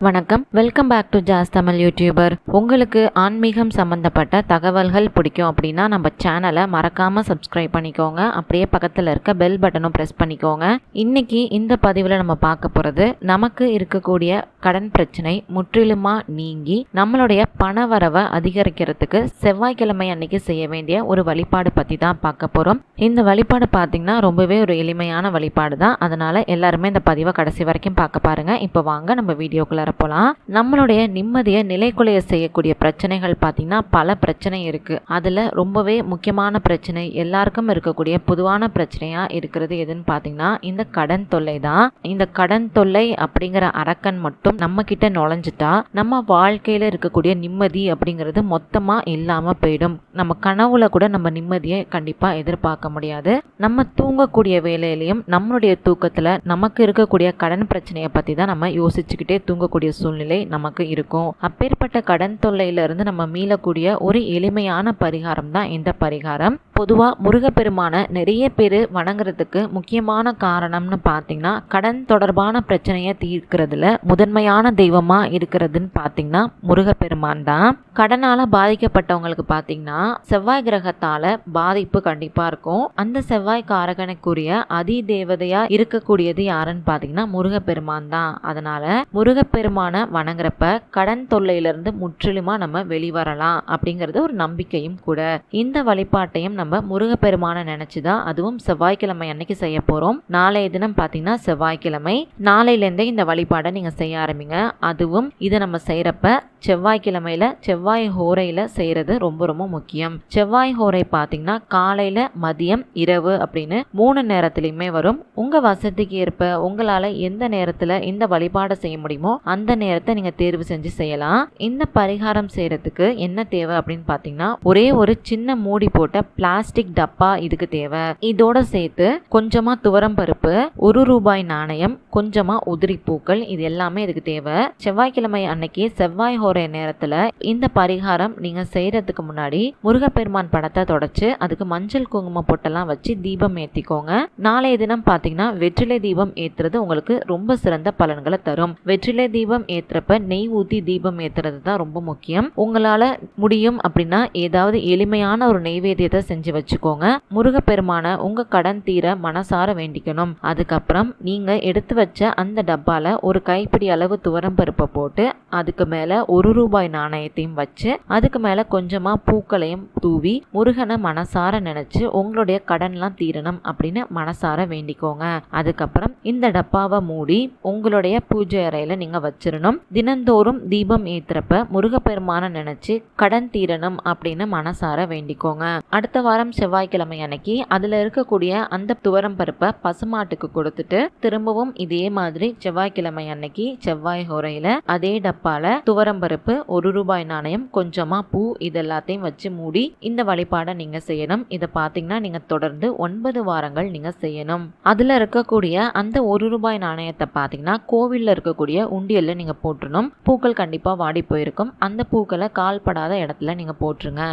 வணக்கம். Welcome back to Jas Tamil YouTuber உங்களுக்கு ஆன்மீகம் சம்மந்தப்பட்ட தகவல்கள் பிடிக்கும் அப்படின்னா நம்ம சேனலை மறக்காமல் சப்ஸ்கிரைப் பண்ணிக்கோங்க. அப்படியே பக்கத்தில் இருக்க பெல் பட்டனும் ப்ரெஸ் பண்ணிக்கோங்க. இன்னைக்கு இந்த பதிவில் நம்ம பார்க்க போகிறது நமக்கு இருக்கக்கூடிய கடன் பிரச்சனை முற்றிலுமாக நீங்கி நம்மளுடைய பண வரவை அதிகரிக்கிறதுக்கு செவ்வாய்க்கிழமை அன்னைக்கு செய்ய வேண்டிய ஒரு வழிபாடு பற்றி தான் பார்க்க போகிறோம் இந்த வழிபாடு பார்த்திங்கன்னா ரொம்பவே ஒரு எளிமையான வழிபாடு தான் அதனால் எல்லாருமே இந்த பதிவை கடைசி வரைக்கும் பார்க்க பாருங்கள் இப்போ வாங்க நம்ம வீடியோக்குள்ளே போகலாம் நம்மளுடைய நிம்மதியை நிலைக்குலைய செய்யக்கூடிய பிரச்சனைகள் பார்த்திங்கன்னா பல பிரச்சனை இருக்குது அதில் ரொம்பவே முக்கியமான பிரச்சனை எல்லாருக்கும் இருக்கக்கூடிய பொதுவான பிரச்சனையாக இருக்கிறது எதுன்னு பார்த்தீங்கன்னா இந்த கடன் தொல்லை தான். இந்த கடன் தொல்லை அப்படிங்கிற அரக்கன் மட்டும் நம்ம கிட்ட நுழைஞ்சிட்டா நம்ம வாழ்க்கையில் இருக்கக்கூடிய நிம்மதி அப்படிங்கிறது மொத்தமாக இல்லாமல் போயிடும். நம்ம கனவுல கூட நம்ம நிம்மதியை கண்டிப்பாக எதிர்பார்க்க முடியாது. நம்ம தூங்கக்கூடிய வேலையிலையும் நம்மளுடைய தூக்கத்தில் நமக்கு இருக்கக்கூடிய கடன் பிரச்சனையை பற்றி தான் நம்ம யோசிச்சுக்கிட்டே தூங்கக்கூடிய இருக்கக்கூடிய சூழ்நிலை நமக்கு இருக்கும். அப்பேற்பட்ட கடன் தொல்லையிலிருந்து நம்ம மீளக்கூடிய ஒரு எளிமையான பரிகாரம் தான் இந்த பரிகாரம். பொதுவாக முருகப்பெருமான நிறைய பேர் வணங்குறதுக்கு முக்கியமான காரணம்னு பார்த்தீங்கன்னா கடன் தொடர்பான பிரச்சனையை தீர்க்கிறதுல முதன்மையான தெய்வமாக இருக்கிறதுன்னு பார்த்தீங்கன்னா முருகப்பெருமான் தான். கடனால் பாதிக்கப்பட்டவங்களுக்கு பார்த்தீங்கன்னா செவ்வாய் கிரகத்தால் பாதிப்பு கண்டிப்பாக இருக்கும். அந்த செவ்வாய் காரகனுக்குரிய அதி தேவதையாக இருக்கக்கூடியது யாருன்னு பார்த்தீங்கன்னா முருகப்பெருமான் தான். அதனால் முருகப்பெருமான வணங்குறப்ப கடன் தொல்லையிலிருந்து முற்றிலுமாக நம்ம வெளிவரலாம் அப்படிங்கிறது ஒரு நம்பிக்கையும் கூட. இந்த வழிபாட்டையும் நம்ம நம்ம முருகப்பெருமானை நினச்சி தான் அதுவும் செவ்வாய்க்கிழமை அன்னைக்கு செய்ய போகிறோம் நாளைய தினம் பார்த்தீங்கன்னா செவ்வாய்க்கிழமை. நாளையிலேருந்தே இந்த வழிபாடை நீங்கள் செய்ய ஆரம்பிங்க. அதுவும் இதை நம்ம செய்கிறப்ப செவ்வாய்க்கிழமையில் செவ்வாய் ஹோரையில் செய்கிறது ரொம்ப ரொம்ப முக்கியம். செவ்வாய் ஹோரை பார்த்தீங்கன்னா காலையில் மதியம் இரவு அப்படின்னு மூணு நேரத்துலையுமே வரும். உங்கள் வசதிக்கு ஏற்ப உங்களால் எந்த நேரத்தில் இந்த வழிபாடை செய்ய முடியுமோ அந்த நேரத்தை நீங்கள் தேர்வு செஞ்சு செய்யலாம். இந்த பரிகாரம் செய்கிறதுக்கு என்ன தேவை அப்படின்னு பார்த்தீங்கன்னா ஒரே ஒரு சின்ன மூடி போட்ட பிளாஸ்டிக் பிளாஸ்டிக் டப்பா இதுக்கு தேவை. இதோட சேர்த்து கொஞ்சமா துவரம் பருப்பு ஒரு ரூபாய் நாணயம் கொஞ்சமா உதிரி பூக்கள் இது எல்லாமே இதுக்கு தேவை. செவ்வாய்க்கிழமை அன்னைக்கு செவ்வாய் ஹோரை நேரத்துல இந்த பரிகாரம் நீங்க செய்யறதுக்கு முன்னாடி முருகப்பெருமான் படத்தை தொடச்சு அதுக்கு மஞ்சள் குங்குமம் பொட்டெல்லாம் வச்சு தீபம் ஏத்திக்கோங்க. நாளைய தினம் பாத்தீங்கன்னா வெற்றிலை தீபம் ஏத்துறது உங்களுக்கு ரொம்ப சிறந்த பலன்களை தரும். வெற்றிலை தீபம் ஏத்துறப்ப நெய் ஊத்தி தீபம் ஏத்துறது தான் ரொம்ப முக்கியம். உங்களால முடியும் அப்படின்னா ஏதாவது எளிமையான ஒரு நெய்வேத்தியத்தை செஞ்சு செஞ்சு வச்சுக்கோங்க. முருகப்பெருமான உங்க கடன் தீர மனசார வேண்டிக்கணும். அதுக்கப்புறம் நீங்க எடுத்து வச்ச அந்த டப்பால ஒரு கைப்பிடி அளவு துவரம் பருப்பை போட்டு அதுக்கு மேல ஒரு ரூபாய் நாணயத்தையும் வச்சு அதுக்கு மேல கொஞ்சமா பூக்களையும் தூவி முருகனை மனசார நினைச்சு உங்களுடைய கடன்லாம் தீரணும் அப்படின்னு மனசார வேண்டிக்கோங்க. அதுக்கப்புறம் இந்த டப்பாவை மூடி உங்களுடைய பூஜை அறையில நீங்க வச்சிடணும் தினந்தோறும் தீபம் ஏத்துறப்ப முருகப்பெருமான நினைச்சு கடன் தீரணும் அப்படின்னு மனசார வேண்டிக்கோங்க. அடுத்த வாரம் செவ்வாய்க்கிழமை அன்னைக்கு அதில் இருக்கக்கூடிய அந்த துவரம் பருப்பை பசுமாட்டுக்கு கொடுத்துட்டு திரும்பவும் இதே மாதிரி செவ்வாய்க்கிழமை அன்னைக்கு செவ்வாய் ஹோரையில் அதே டப்பால துவரம் பருப்பு ஒரு ரூபாய் நாணயம் கொஞ்சமாக பூ இது எல்லாத்தையும் வச்சு மூடி இந்த வழிபாடை நீங்கள் செய்யணும். இதை பார்த்தீங்கன்னா நீங்கள் தொடர்ந்து ஒன்பது வாரங்கள் நீங்கள் செய்யணும். அதில் இருக்கக்கூடிய அந்த ஒரு ரூபாய் நாணயத்தை பார்த்தீங்கன்னா கோவிலில் இருக்கக்கூடிய உண்டியலில் நீங்கள் போட்டுருணும் பூக்கள் கண்டிப்பாக வாடி போயிருக்கும். அந்த பூக்களை கால்படாத இடத்துல நீங்கள் போட்டுருங்க.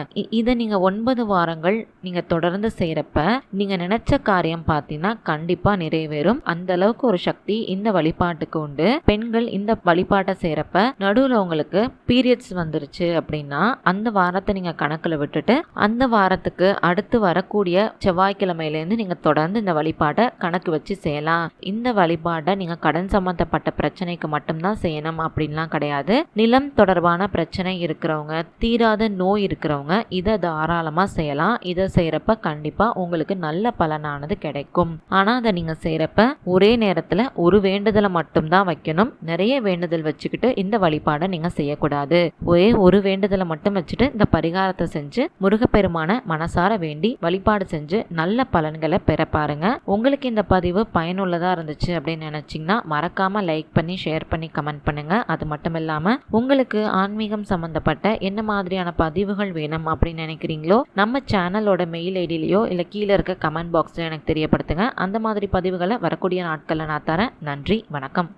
இதை நீங்கள் ஒன்பது வாரங்கள் நீங்கள் தொடர்ந்து செய்கிறப்ப நீங்கள் நினைச்ச காரியம் பார்த்தீங்கன்னா கண்டிப்பாக நிறைவேறும். அந்த அளவுக்கு ஒரு சக்தி இந்த வழிபாட்டுக்கு உண்டு. பெண்கள் இந்த வழிபாட்டை செய்கிறப்ப நடுவில் உங்களுக்கு பீரியட்ஸ் வந்துருச்சு அப்படின்னா அந்த வாரத்தை நீங்கள் கணக்கில் விட்டுட்டு அந்த வாரத்துக்கு அடுத்து வரக்கூடிய செவ்வாய்க்கிழமையிலேருந்து நீங்கள் தொடர்ந்து இந்த வழிபாட்டை கணக்கு வச்சு செய்யலாம். இந்த வழிபாட்டை நீங்கள் கடன் சம்மந்தப்பட்ட பிரச்சனைக்கு மட்டும்தான் செய்யணும் அப்படின்லாம் கிடையாது. நிலம் தொடர்பான பிரச்சனை இருக்கிறவங்க தீராத நோய் இருக்கிறவங்க இதை தாராளமாக செய்யலாம். இது இதை செய்கிறப்ப கண்டிப்பாக உங்களுக்கு நல்ல பலனானது கிடைக்கும். ஆனால் அதை நீங்கள் செய்கிறப்ப ஒரே நேரத்தில் ஒரு வேண்டுதலை மட்டும்தான் வைக்கணும். நிறைய வேண்டுதல் வச்சுக்கிட்டு இந்த வழிபாடை நீங்கள் செய்யக்கூடாது. ஒரே ஒரு வேண்டுதலை மட்டும் வச்சுட்டு இந்த பரிகாரத்தை செஞ்சு முருகப்பெருமான மனசார வேண்டி வழிபாடு செஞ்சு நல்ல பலன்களை பெற பாருங்க. உங்களுக்கு இந்த பதிவு பயனுள்ளதாக இருந்துச்சு அப்படின்னு நினச்சிங்கன்னா மறக்காமல் லைக் பண்ணி ஷேர் பண்ணி கமெண்ட் பண்ணுங்க. அது மட்டும் இல்லாமல் உங்களுக்கு ஆன்மீகம் சம்மந்தப்பட்ட என்ன மாதிரியான பதிவுகள் வேணும் அப்படின்னு நினைக்கிறீங்களோ நம்ம சேனல் சேனலோட மெயில் ஐடியிலையோ இல்லை கீழே இருக்க கமெண்ட் பாக்ஸில் எனக்கு தெரியப்படுத்துங்க. அந்த மாதிரி பதிவுகளை வரக்கூடிய நாட்களில் நான் தரேன். நன்றி. வணக்கம்.